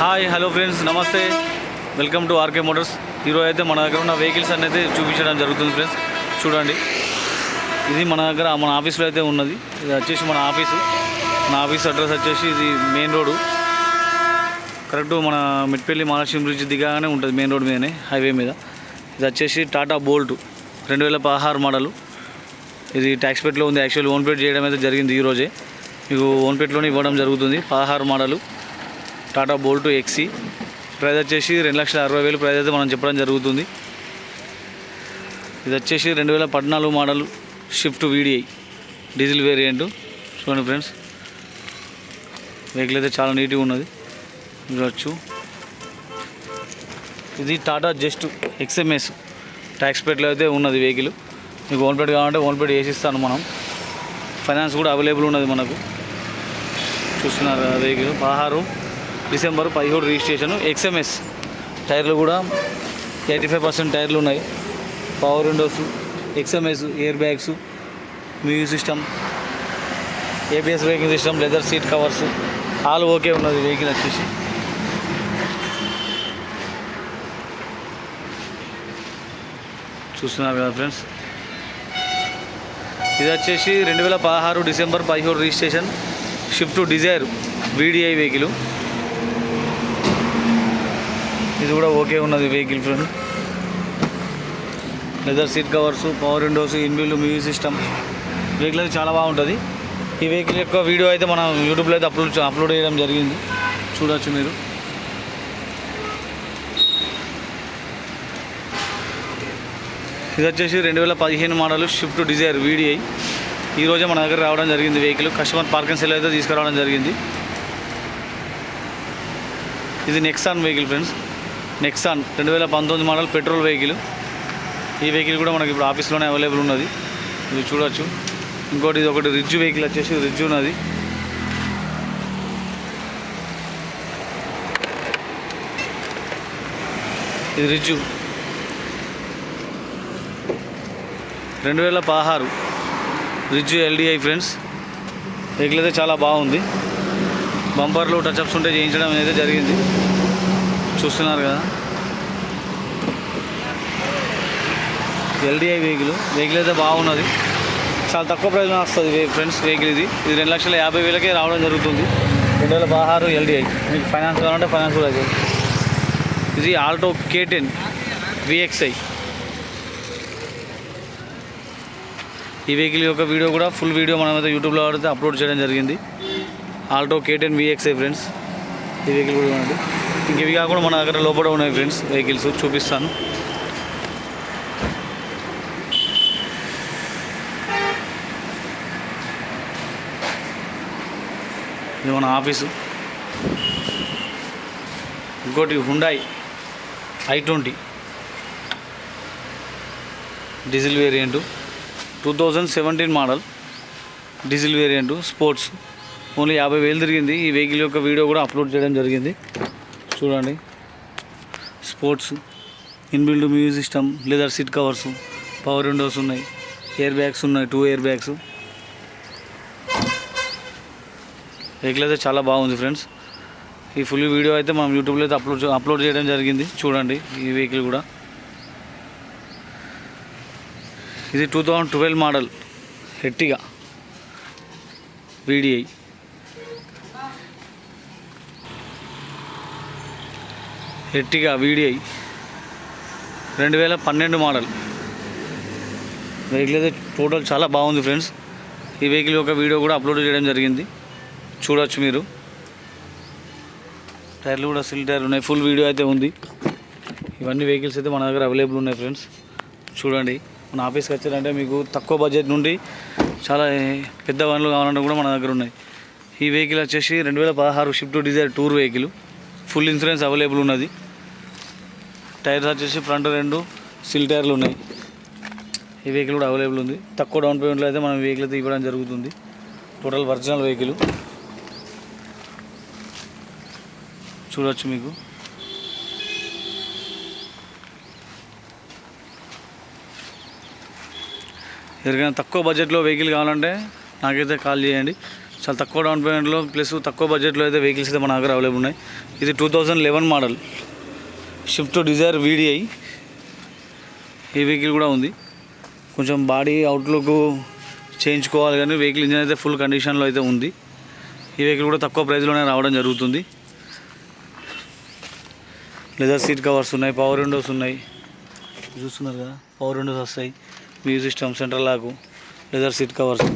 Hi hello friends నమస్తే. Welcome to RK motors. ఈరోజు అయితే మన దగ్గర ఉన్న వెహికల్స్ అనేది చూపించడం జరుగుతుంది ఫ్రెండ్స్. చూడండి. ఇది మన దగ్గర మన ఆఫీస్లో అయితే ఉన్నది. ఇది వచ్చేసి మన ఆఫీసు. మన ఆఫీస్ అడ్రస్ వచ్చేసి ఇది మెయిన్ రోడ్ కరెక్ట్ మన మిట్పల్లి మహాలక్ష్మి బ్రిడ్జ్ దిగానే ఉంటుంది మెయిన్ రోడ్ మీదనే హైవే మీద. ఇది వచ్చేసి టాటా బోల్ట్ రెండు వేల పదహారు మోడలు. ఇది ట్యాక్స్ పెట్లో ఉంది. యాక్చువల్ ఓన్ పేట్ చేయడం అయితే జరిగింది ఈరోజే మీకు ఓన్ పేట్లోనే ఇవ్వడం జరుగుతుంది. పదహారు model. Tata bolt XE. Price వచ్చేసి రెండు లక్షల అరవై వేలు ప్రైజ్ అయితే మనం చెప్పడం జరుగుతుంది. ఇది వచ్చేసి రెండు వేల పద్నాలుగు model Swift VDI diesel variant. చూడండి ఫ్రెండ్స్. వెహికల్ అయితే చాలా నీట్గా ఉన్నది. చూడవచ్చు ఇది టాటా జస్ట్ ఎక్స్ఎంఎస్. ట్యాక్స్ పేట్లో అయితే ఉన్నది వెహికల్. మీకు ఓన్ పేడ్ కావాలంటే ఓన్ పేడ్ వేసిస్తాను మనం. ఫైనాన్స్ కూడా అవైలబుల్ ఉన్నది మనకు. చూస్తున్నారు వెహికల్. పదహారు డిసెంబర్ పదిహేడు రిజిస్ట్రేషన్ ఎక్స్ఎంఎస్ టైర్లు కూడా ఎయిటీ ఫైవ్ పర్సెంట్ టైర్లు ఉన్నాయి. Power windows XMS air bags music system ABS braking system leather seat covers all okay ఉన్నది వెహికల్ వచ్చేసి. చూస్తున్నారు కదా ఫ్రెండ్స్? ఇది వచ్చేసి రెండు వేల పదహారు డిసెంబర్ పదిహేడు registration Swift Dzire VDI vehicle. ఇది కూడా ఓకే ఉన్నది vehicle friend leather seat covers power windows inbuilt music system vehicle అయితే చాలా బాగుంటుంది. ఈ వెహికల్ యొక్క వీడియో అయితే మనం యూట్యూబ్లో అయితే అప్లోడ్ అప్లోడ్ చేయడం జరిగింది. చూడవచ్చు మీరు. ఇది వచ్చేసి రెండు వేల పదిహేను మోడల్ షిఫ్ట్ డిజైర్ వీడిఐ ఈరోజు మన దగ్గర రావడం జరిగింది వెహికల్ కస్టమర్ పార్కింగ్ సెల్ అయితే తీసుకురావడం జరిగింది. ఇది నెక్సాన్ వెహికల్ ఫ్రెండ్స్ నెక్సాన్ రెండు వేల పంతొమ్మిది మోడల్ పెట్రోల్ వెహికల్ ఈ వెహికల్ కూడా మనకి ఇప్పుడు ఆఫీస్లోనే అవైలబుల్ ఉన్నది. ఇది చూడొచ్చు. ఇంకోటి ఇది ఒకటి రిజ్జు వెహికల్ వచ్చేసి రిజ్జు ఉన్నది. ఇది రిజ్జు రెండు వేల పదహారు. రిజ్జు ఎల్డిఐ ఫ్రెండ్స్ వెహికల్ అయితే చాలా బాగుంది. బంపర్లు టచ్అప్స్ ఉంటే చేయించడం అనేది జరిగింది. చూస్తున్నారు కదా. LDI vehicle. వెహికల్ అయితే బాగున్నది. చాలా తక్కువ ప్రయోజనం వస్తుంది ఫ్రెండ్స్ వెహికల్ ఇది. ఇది రెండు లక్షల యాభై వేలకే రావడం జరుగుతుంది. రెండు వేల పదహారు ఎల్డిఐ. మీకు ఫైనాన్స్ కావాలంటే ఫైనాన్స్ కూడా ఇది ఆల్టో కే టెన్ విఎక్స్ఐ ఈ వెహికల్ యొక్క వీడియో కూడా ఫుల్ వీడియో మనం అయితే యూట్యూబ్లో అయితే అప్లోడ్ చేయడం జరిగింది. Alto K ten VXI friends. ఈ వెహికల్ కూడా ఉన్నది ఇవి కాకుండా మన దగ్గర లోపల ఉన్నాయి ఫ్రెండ్స్ వెహికల్స్ చూపిస్తాను. ఇది మన ఆఫీసు. ఇంకోటి Hyundai I twenty. Diesel variant. Two thousand seventeen model. Diesel variant sports. Only యాభై వేలు తిరిగింది. ఈ వెహికల్ యొక్క వీడియో కూడా అప్లోడ్ చేయడం జరిగింది. చూడండి. Sports inbuilt music system leather seat covers power windows ఉన్నాయి. ఎయిర్ బ్యాగ్స్ ఉన్నాయి టూ ఎయిర్ బ్యాగ్స్. వెహికల్ అయితే చాలా బాగుంది ఫ్రెండ్స్. ఈ ఫుల్ వీడియో అయితే మనం యూట్యూబ్లో అయితే అప్లోడ్ అప్లోడ్ చేయడం జరిగింది. చూడండి ఈ వెహికల్ కూడా. ఇది two thousand twelve model Ertiga. VDI Ertiga VDI రెండు వేల పన్నెండు మోడల్. వెహికల్ అయితే టోటల్ చాలా బాగుంది ఫ్రెండ్స్. ఈ వెహికల్ యొక్క వీడియో కూడా అప్లోడ్ చేయడం జరిగింది. చూడవచ్చు మీరు. టైర్లు కూడా సిల్ టైర్లు ఉన్నాయి. ఫుల్ వీడియో అయితే ఉంది. ఇవన్నీ వెహికల్స్ అయితే మన దగ్గర అవైలబుల్ ఉన్నాయి ఫ్రెండ్స్. చూడండి. మన ఆఫీస్కి వచ్చారంటే మీకు తక్కువ బడ్జెట్ నుండి చాలా పెద్ద వన్లు కావాలంటే కూడా మన దగ్గర ఉన్నాయి. ఈ వెహికల్ వచ్చేసి రెండు వేల పదహారు Swift Dzire tour vehicle. Full insurance available ఉన్నది. టైర్స్ వచ్చేసి ఫ్రంట్ రెండు సిల్ టైర్లు ఉన్నాయి. ఈ వెహికల్ కూడా అవైలబుల్ ఉంది. తక్కువ డౌన్ పేమెంట్లో అయితే మనం వెహికల్ అయితే ఇవ్వడం జరుగుతుంది. Total original vehicle. చూడవచ్చు మీకు. ఎవరికైనా తక్కువ బడ్జెట్లో వెహికల్ కావాలంటే నాకైతే కాల్ చేయండి. చాలా తక్కువ డౌన్ పేమెంట్లో ప్లస్ తక్కువ బడ్జెట్లో అయితే వెహికల్స్ అయితే మన దగ్గర అవైలబుల్ ఉన్నాయి. ఇది two thousand eleven model Swift Dzire VDI ఈ వెహికల్ కూడా ఉంది. కొంచెం బాడీ అవుట్లుక్ చేయించుకోవాలి కానీ వెహికల్ ఇంజన్ అయితే ఫుల్ కండిషన్లో అయితే ఉంది. ఈ వెహికల్ కూడా తక్కువ ప్రైస్లోనే రావడం జరుగుతుంది. లెదర్ సీట్ కవర్స్ ఉన్నాయి పవర్ విండోస్ ఉన్నాయి. చూస్తున్నారు కదా పవర్ విండోస్ వస్తాయి. Music system central lock leather seat covers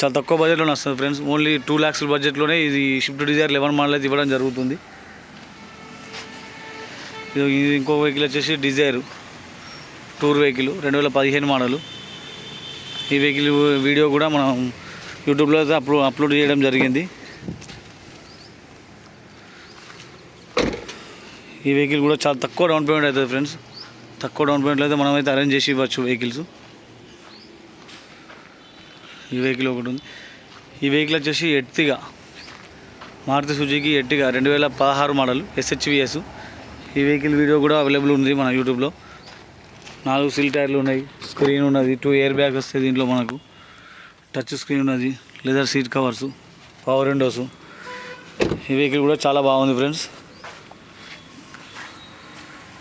చాలా తక్కువ బడ్జెట్లోనే వస్తుంది ఫ్రెండ్స్ ఓన్లీ టూ ల్యాక్స్ బడ్జెట్లోనే ఇది షిఫ్ట్ డిజైర్ లెవెన్ మోడల్ అయితే ఇవ్వడం జరుగుతుంది. ఇది ఇంకో వెహికల్ వచ్చేసి డిజైర్ టూర్ వెహికల్ రెండు వేల పదిహేను మోడలు ఈ వెహికల్ వీడియో కూడా మనం యూట్యూబ్లో అయితే అప్లో అప్లోడ్ చేయడం జరిగింది. ఈ వెహికల్ కూడా చాలా తక్కువ డౌన్ పేమెంట్ అవుతుంది ఫ్రెండ్స్ తక్కువ డౌన్ పేమెంట్లో అయితే మనం అయితే అరేంజ్ చేసి ఇవ్వచ్చు వెహికల్స్ ఈ వెహికల్ ఒకటి ఉంది. ఈ వెహికల్ వచ్చేసి ఎట్టిగా మారుతి సుజుకి ఎట్టిగా రెండు వేల పదహారు మోడల్ ఎస్హెచ్విఎస్ ఈ వెహికల్ వీడియో కూడా అవైలబుల్ ఉంది మన యూట్యూబ్లో. నాలుగు సిల్ టైర్లు ఉన్నాయి స్క్రీన్ ఉన్నది టూ ఇయర్ బ్యాగ్ వస్తాయి దీంట్లో మనకు. టచ్ స్క్రీన్ ఉన్నది leather seat covers power windows. ఈ వెహికల్ కూడా చాలా బాగుంది ఫ్రెండ్స్.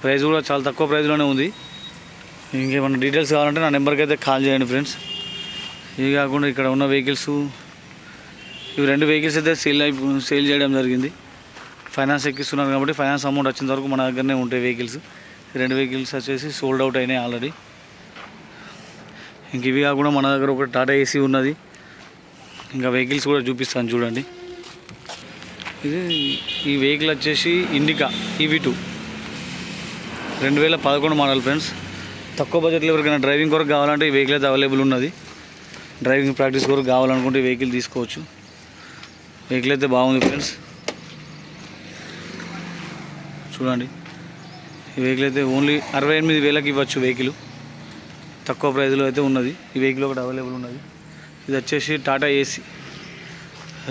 ప్రైస్ కూడా చాలా తక్కువ ప్రైస్లోనే ఉంది. ఇంకేమైనా డీటెయిల్స్ కావాలంటే నా నెంబర్కి అయితే కాల్ చేయండి ఫ్రెండ్స్. ఇవి కాకుండా ఇక్కడ ఉన్న వెహికల్స్ ఇవి రెండు వెహికల్స్ అయితే సేల్ అయి సేల్ చేయడం జరిగింది. ఫైనాన్స్ ఎక్కిస్తున్నారు కాబట్టి ఫైనాన్స్ అమౌంట్ వచ్చిన వరకు మన దగ్గరనే ఉంటాయి వెహికల్స్. ఈ రెండు వెహికల్స్ వచ్చేసి సోల్డ్ అవుట్ అయినాయి ఆల్రెడీ ఇంక ఇవి కాకుండా మన దగ్గర ఒక టాటా ఏసీ ఉన్నది. ఇంకా వెహికల్స్ కూడా చూపిస్తాను చూడండి. ఇది ఈ వెహికల్ వచ్చేసి ఇండికా ఈవీ టూ రెండు వేల పదకొండు మోడల్ ఫ్రెండ్స్ తక్కువ బడ్జెట్లో ఎవరికైనా డ్రైవింగ్ కొరకు కావాలంటే ఈ వెహికల్ అయితే అవైలబుల్ ఉన్నది. డ్రైవింగ్ ప్రాక్టీస్ కొరకు కావాలనుకుంటే వెహికల్ తీసుకోవచ్చు. వెహికల్ అయితే బాగుంది ఫ్రెండ్స్. చూడండి. ఈ వెహికల్ అయితే ఓన్లీ అరవై ఎనిమిది వేలకు ఇవ్వచ్చు వెహికల్. తక్కువ ప్రైస్లో అయితే ఉన్నది. ఈ వెహికల్ ఒకటి అవైలబుల్ ఉన్నది. ఇది వచ్చేసి టాటా ఏసీ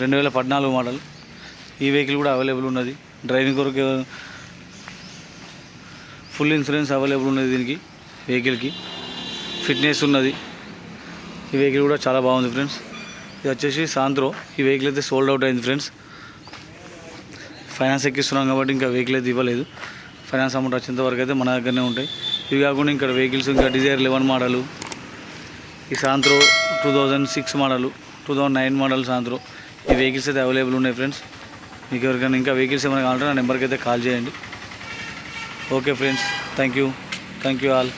రెండు వేల పద్నాలుగు మోడల్. ఈ వెహికల్ కూడా అవైలబుల్ ఉన్నది. డ్రైవింగ్ కొరకు ఫుల్ ఇన్సూరెన్స్ అవైలబుల్ ఉన్నది దీనికి వెహికల్కి. ఫిట్నెస్ ఉన్నది. ఈ వెహికల్ కూడా చాలా బాగుంది ఫ్రెండ్స్ ఇది వచ్చేసి సాంత్రో ఈ వెహికల్ అయితే సోల్డ్ అవుట్ అయింది ఫ్రెండ్స్ ఫైనాన్స్ ఎక్కిస్తున్నాం కాబట్టి ఇంకా వెహికల్ అయితే ఇవ్వలేదు. ఫైనాన్స్ అమౌంట్ వచ్చేంత వరకు అయితే మన దగ్గరనే ఉంటాయి. ఇవి కాకుండా ఇంకా వెహికల్స్ ఇంకా డిజైర్ లెవెన్ మోడలు ఈ Santro two thousand six model two thousand nine model Santro ఈ వెహికల్స్ అయితే అవైలబుల్ ఉన్నాయి ఫ్రెండ్స్ మీకు ఎవరికైనా ఇంకా వెహికల్స్ ఏమైనా కావాలంటే నా నెంబర్కి అయితే కాల్ చేయండి. Okay friends thank you thank you all